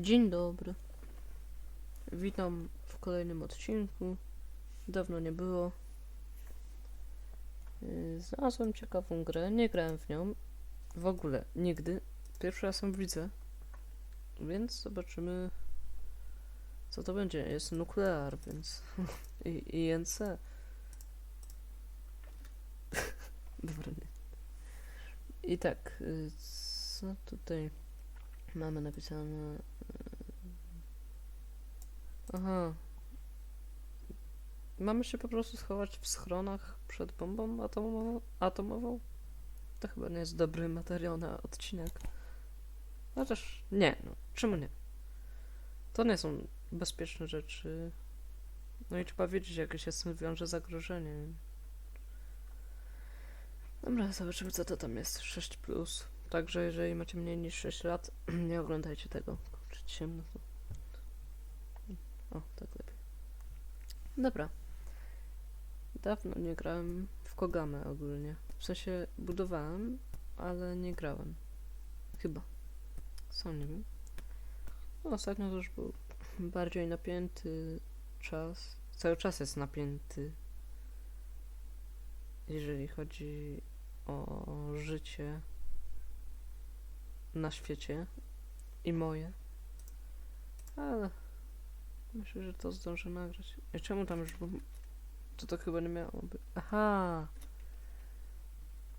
Dzień dobry. Witam w kolejnym odcinku. Dawno nie było. Yy, Znalazłem ciekawą grę. Nie grałem w nią. W ogóle nigdy. Pierwszy raz ją widzę. Więc zobaczymy, co to będzie. Jest nuklear, więc. I INC. Dobra, nie. I tak, yy, co tutaj mamy napisane? Yy, Aha. Mamy się po prostu schować w schronach przed bombą atomową? atomową? To chyba nie jest dobry materiał na odcinek. Chociaż nie, no, czemu nie? To nie są bezpieczne rzeczy. No i trzeba wiedzieć, jakie się z tym wiąże zagrożenie. Dobra, zobaczymy co to tam jest. 6 plus. Także jeżeli macie mniej niż 6 lat, nie oglądajcie tego. Kurczę, ciemno. O, tak lepiej. Dobra. Dawno nie grałem w Kogamę ogólnie. W sensie budowałem, ale nie grałem. Chyba. Sam nie wiem. No, ostatnio to już był bardziej napięty czas. Cały czas jest napięty. Jeżeli chodzi o życie na świecie i moje. Ale Myślę, że to zdążę nagrać. I czemu tam już. To to chyba nie miało być. Aha!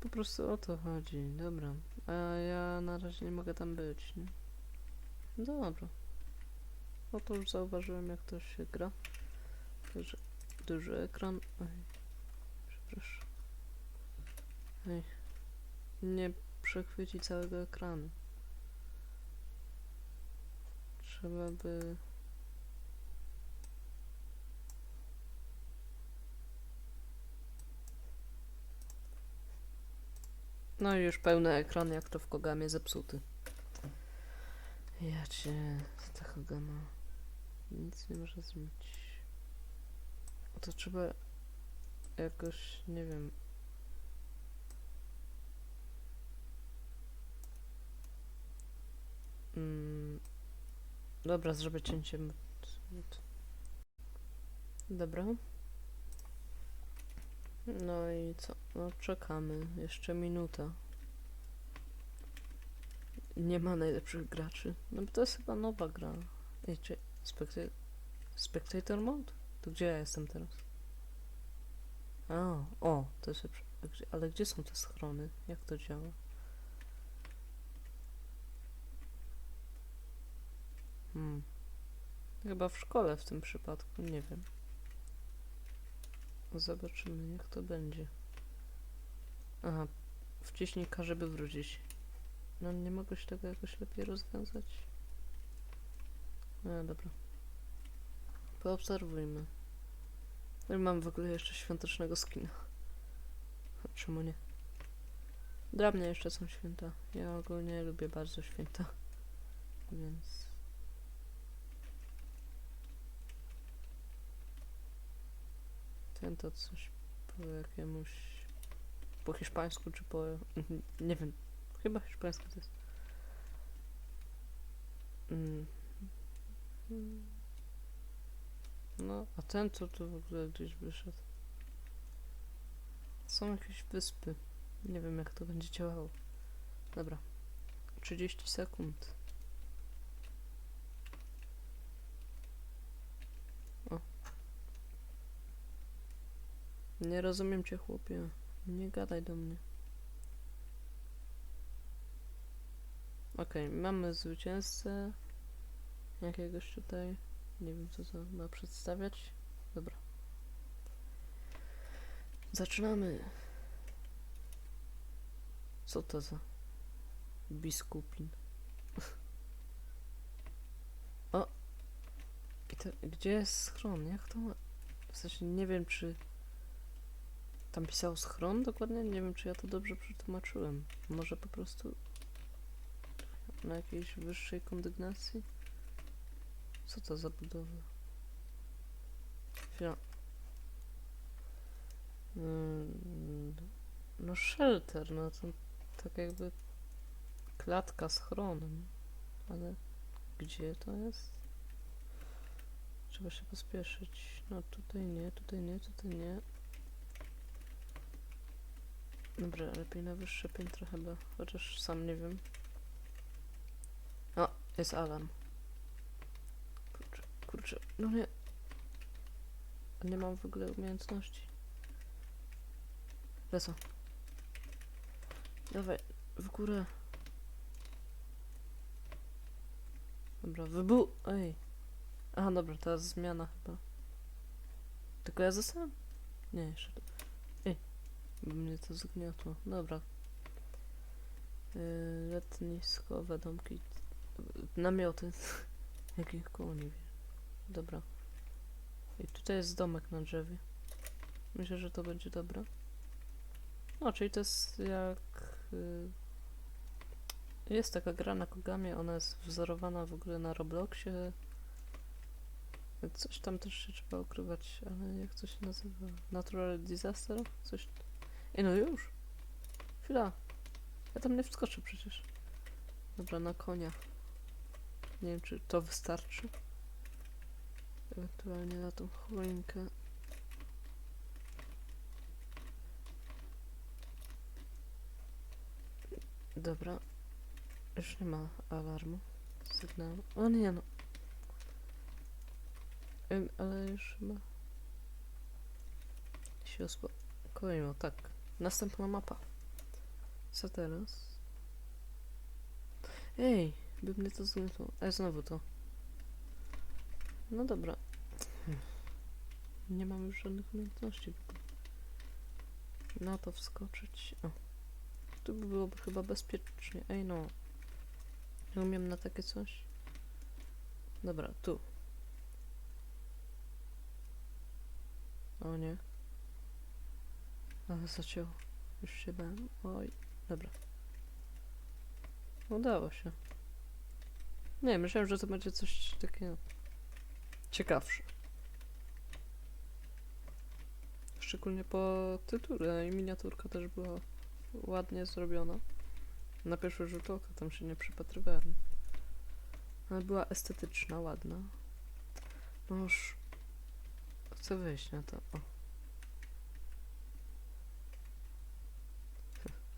Po prostu o to chodzi. Dobra. A ja na razie nie mogę tam być, nie? Dobra. No to już zauważyłem, jak to się gra. Także duży ekran. Oj. Przepraszam. Ej. Nie przechwyci całego ekranu. Trzeba by... No i już pełny ekran, jak to w Kogamie zepsuty. Ja cię, ta Kogama. Nic nie może zrobić. To trzeba jakoś, nie wiem. Mm, dobra, zrobię cięcie. Dobra. No i co? No czekamy. Jeszcze minuta. Nie ma najlepszych graczy. No bo to jest chyba nowa gra. Ej, czy... Spectator... Spectator mode? To gdzie ja jestem teraz? A, o, to jest Ale gdzie są te schrony? Jak to działa? Hmm. Chyba w szkole w tym przypadku, nie wiem. Zobaczymy, jak to będzie. Aha, wciśnij K, żeby wrócić. No, nie mogę się tego jakoś lepiej rozwiązać? No, dobra. Poobserwujmy. No mam w ogóle jeszcze świątecznego skina. Czemu nie? Dla mnie jeszcze są święta. Ja ogólnie lubię bardzo święta. Więc... Ten to coś po jakiemuś... Po hiszpańsku czy po... Nie wiem. Chyba hiszpańsku to jest. Mm. No, a ten co tu w ogóle gdzieś wyszedł? Są jakieś wyspy. Nie wiem jak to będzie działało. Dobra. 30 sekund. Nie rozumiem cię, chłopie. Nie gadaj do mnie. Okej, mamy zwycięzcę. Jakiegoś tutaj. Nie wiem, co to ma przedstawiać. Dobra. Zaczynamy. Co to za biskupin? o! I to, gdzie jest schron? Jak to ma... W sensie nie wiem, czy... Tam pisał schron dokładnie? Nie wiem, czy ja to dobrze przetłumaczyłem. Może po prostu na jakiejś wyższej kondygnacji? Co to za budowa? Chwila. Mm, No shelter, no to tak jakby klatka schronem, ale Gdzie to jest? Trzeba się pospieszyć. No tutaj nie, tutaj nie, tutaj nie. Dobra, lepiej na wyższe piętro chyba. Chociaż sam nie wiem. O, jest alarm. Kurczę, kurczę, no nie. Nie mam w ogóle umiejętności. Lecę. Dawaj, w górę. Dobra, wybu... Ej. Aha, dobra, teraz zmiana chyba. Tylko ja zostałem? Nie, jeszcze... Ej, bo mnie to zgniotło. Dobra. Yy, letniskowe domki. Namioty. Jakich koło nie wiem. Dobra. I tutaj jest domek na drzewie. Myślę, że to będzie dobre. No, czyli to jest jak... y, Jest taka gra na Kogamie, ona jest wzorowana w ogóle na Robloxie. Coś tam też się trzeba ukrywać, ale jak to się nazywa? Natural Disaster? Coś... Ej, no już! Chwila! Ja tam nie wskoczę przecież. Dobra, na konia. Nie wiem, czy to wystarczy. Ewentualnie na tą choinkę. Dobra. Już nie ma alarmu. Sygnału. O nie no. Ale już chyba się uspokoiło. Tak. Następna mapa. Co teraz? Ej, by mnie to zgniotło. E, znowu to. No dobra. Nie mam już żadnych umiejętności. Na to wskoczyć. O. Tu by byłoby chyba bezpiecznie. Ej no. Nie umiem na takie coś. Dobra, tu. O nie. Ale zacięło. Już się bałem. Oj. Dobra. Udało się. Nie, myślałem, że to będzie coś takiego ciekawsze. Szczególnie po tytule i miniaturka też była ładnie zrobiona. Na pierwszy rzut oka tam się nie przypatrywałem. Ale była estetyczna, ładna. No już chcę wyjść na to. O.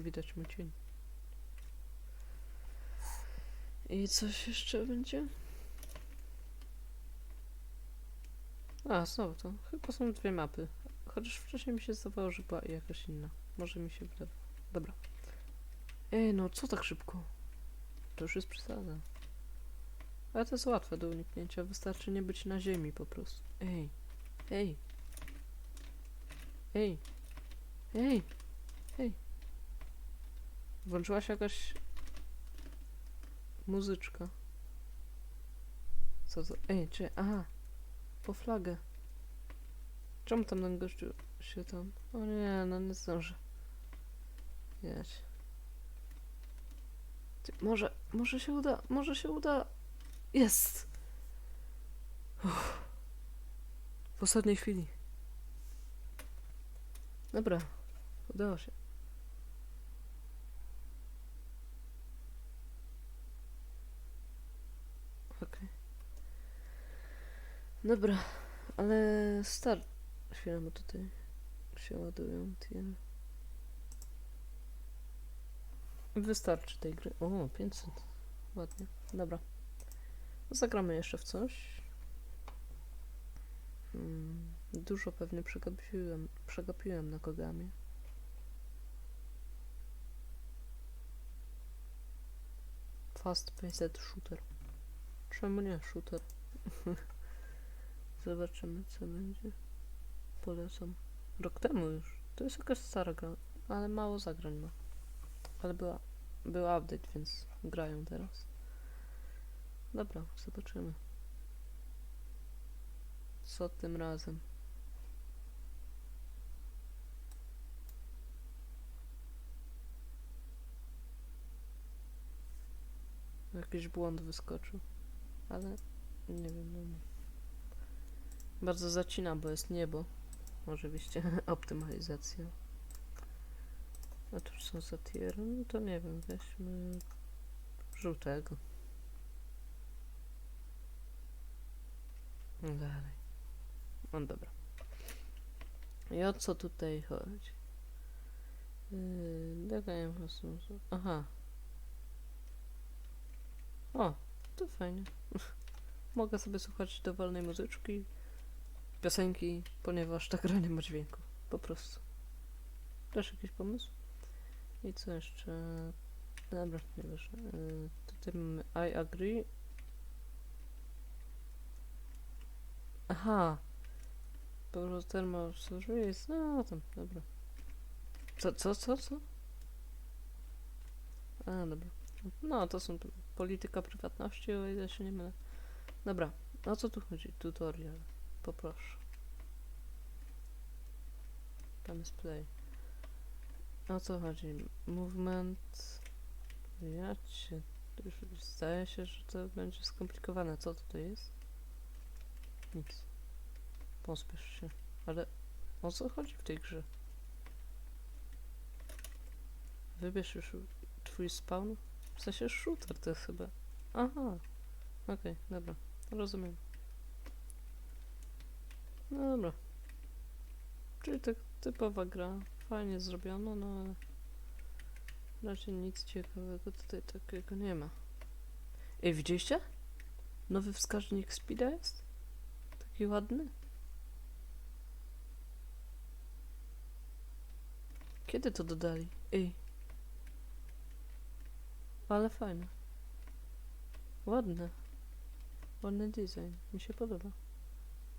Widać mu cień. I coś jeszcze będzie? A, znowu to. Chyba są dwie mapy. Chociaż wcześniej mi się zdawało, że była jakaś inna. Może mi się wydaje. Dobra. Ej, no co tak szybko? To już jest przesada. Ale to jest łatwe do uniknięcia. Wystarczy nie być na ziemi po prostu. Ej. Ej. Ej. Ej. Ej. Włączyła się jakaś muzyczka. Co to? Ej, czy... Aha. Po flagę. Czemu tam ten gościu się tam... O nie, no nie zdążę. Jedź. Ty, może, może się uda, może się uda. Jest! Uff. W ostatniej chwili. Dobra, udało się. Okej. Dobra, ale start. Chwilę, bo tutaj się ładują. Wystarczy tej gry. O, 500. Ładnie. Dobra. Zagramy jeszcze w coś. Hmm, dużo pewnie przegapiłem, przegapiłem na Kogamie. Fast paced shooter. Czemu nie shooter? Zobaczymy co będzie. Polecam. Rok temu już. To jest jakaś stara gra, ale mało zagrań ma. Ale była, był update, więc grają teraz. Dobra, zobaczymy. Co tym razem? Jakiś błąd wyskoczył. Ale nie wiem, no. Bardzo zacina, bo jest niebo. Oczywiście optymalizacja. A tu są zatiery, no to nie wiem, weźmy żółtego. No dalej. No dobra. I o co tutaj chodzi? Yy. Aha. O, to fajnie. Mogę sobie słuchać dowolnej muzyczki, piosenki, ponieważ ta gra nie ma dźwięku. Po prostu. Też jakiś pomysł? I co jeszcze? Dobra, nieważne. Yy, tutaj mamy I agree. Aha. Po prostu thermal service. No tam, dobra. Co, co, co, co? A, dobra. No, to są polityka prywatności, o ile się nie mylę. Dobra, o co tu chodzi? Tutorial. Poproszę. Tam jest play. O co chodzi? Movement. Ja cię. Już zdaje się, że to będzie skomplikowane. Co tutaj jest? Nic. Pospiesz się. Ale o co chodzi w tej grze? Wybierz już twój spawn? W sensie shooter to jest chyba. Aha. Okej, dobra. Rozumiem. No dobra. Czyli tak typowa gra. Fajnie zrobiona, no ale raczej nic ciekawego tutaj takiego nie ma. Ej, widzieliście? Nowy wskaźnik speeda jest? Taki ładny. Kiedy to dodali? Ej. Ale fajne. Ładne. Ładny design. Mi się podoba.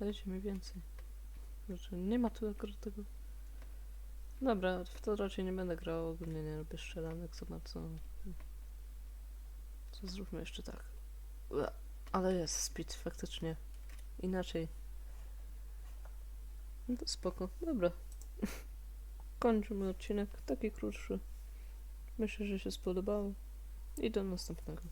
Dajcie mi więcej. Znaczy, nie ma tu akurat tego. Dobra, w to raczej nie będę grał. Ogólnie nie lubię strzelanek za bardzo. Co zróbmy jeszcze tak. Ale jest speed faktycznie. Inaczej. No to spoko. Dobra. Kończymy odcinek. Taki krótszy. Myślę, że się spodobało. I do następnego.